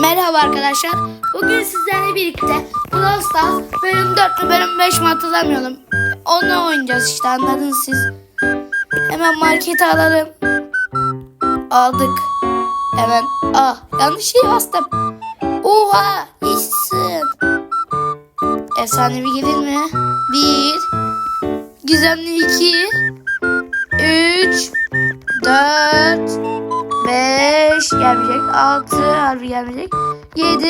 Merhaba arkadaşlar. Bugün sizlerle birlikte Brawl Stars bölüm 4 mü bölüm 5 mi hatırlamıyorum. Onu oynayacağız işte anladınız siz. Hemen markete alalım. Aldık. Hemen. Ah yanlış şey bastım. Oha yaşasın. Efsanevi gelir mi? Bir. Gizemli iki. Üç. Dört. 5 gelmeyecek. 6 harbi gelmeyecek. 7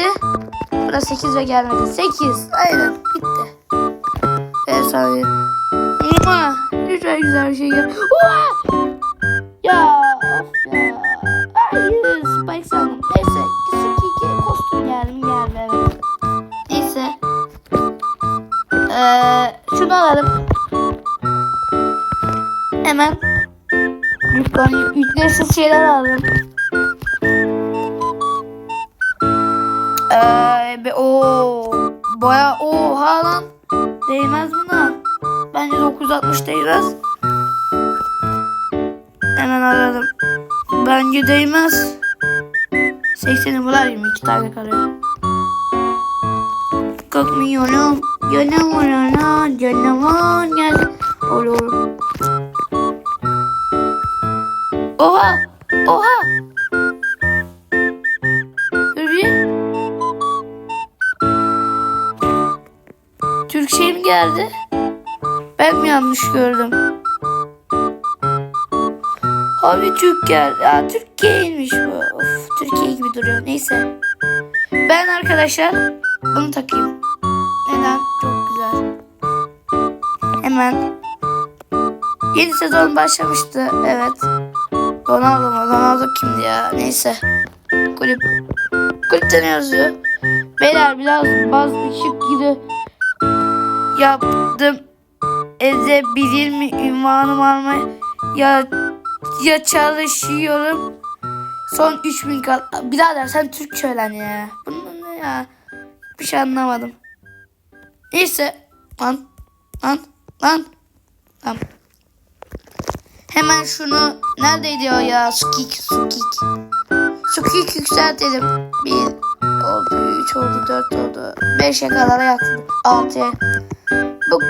Burada 8 ve gelmedi. 8. Aynen bitti. Ve sonra Mua! Lütfen güzel bir şey gel. Oha! Ya of ya. Hayır Spike sandım. Neyse. Kisuki kostüm geldi geldi evet. Neyse. Ee, şunu alalım. Hemen Yüklen, yüklersiz şeyler alalım. Ee, be, o baya oha lan. Değmez buna. Bence 960 değmez. Hemen aradım. Bence değmez. 80'i bular 22 tane kalıyor. Kalkmıyorum. Canım orana. Canım gel. Olur. Oha! Oha! Türk şey mi geldi? Ben mi yanlış gördüm? Abi Türk geldi. Aa, Türkiye'ymiş bu. Of, Türkiye gibi duruyor. Neyse. Ben arkadaşlar bunu takayım. Neden? Çok güzel. Hemen. Yeni sezon başlamıştı. Evet. Ronaldo mu? Ronaldo kimdi ya? Neyse. Kulüp. Kulüpte ne yazıyor? Beyler biraz bazı şık gibi yaptım. Edebilir mi ünvanım almaya? Ya, ya çalışıyorum. Son 3000 kal. Birader sen Türkçe öğren ya. Bunun ne ya? Bir şey anlamadım. Neyse. Lan. Lan. Lan. Lan. Hemen şunu neredeydi o ya? Sukik, sukik. Sukik yükseltelim. Bir oldu, üç oldu, dört oldu. Beşe kadar yaktım. Altıya. Bu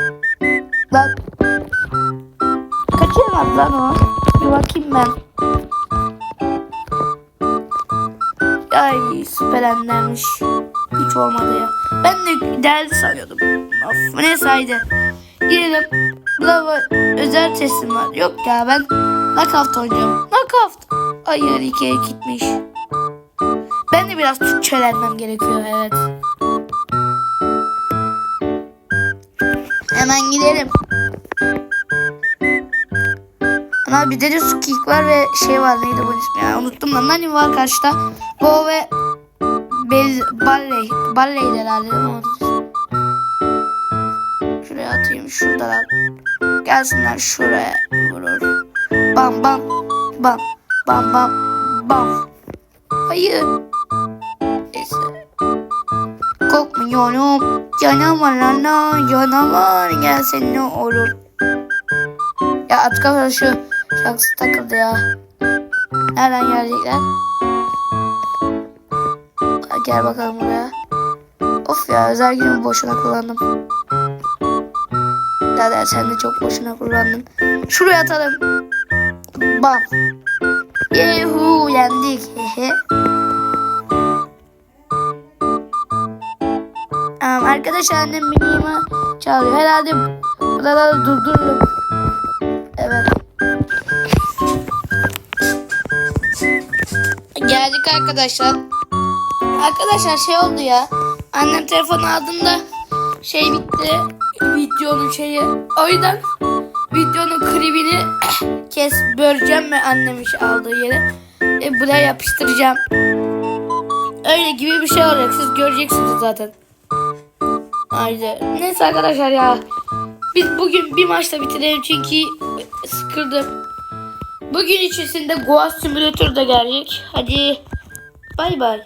lan kaçırmadı lan o. Bir bakayım ben. Ay süperenlermiş. Hiç olmadı ya. Ben de değerli sanıyordum. Of ne saydı. Girelim. Bravo özel teslim var. Yok ya ben knockout oynuyorum. Knockout. Hayır ikiye gitmiş. De biraz Türkçe öğrenmem gerekiyor evet. Hemen gidelim. Ama bir de Sukik var ve şey var neydi bu ismi ya unuttum lan. Nani var karşıda. Bo ve Bel Barley. Barley herhalde? Şuraya atayım şuradalar. Gelsinler şuraya vurur. Bam bam bam bam bam bam. Hayır. Korkmuyorum. Canavar lana canavar gelsin ne olur. Ya at kafa şu şarkısı takıldı ya. Nereden gelecekler? Gel bakalım buraya. Of ya özel günümü boşuna kullandım. Birader sen de çok boşuna kullandın. Şuraya atalım. Bam. Yehu yendik. Hehe. Arkadaşlar annem minima çağırıyor. Herhalde buraları durdururum. Evet. Geldik arkadaşlar. Arkadaşlar şey oldu ya. Annem telefonu aldığında şey bitti. Videonun şeyi. O yüzden videonun klibini kes böleceğim ve annem iş aldığı yere. E, buraya yapıştıracağım. Öyle gibi bir şey olacak. Siz göreceksiniz zaten. Haydi. Neyse arkadaşlar ya. Biz bugün bir maçta bitirelim çünkü sıkıldım. Bugün içerisinde Goa Simulator da gelecek. Hadi. Bay bay.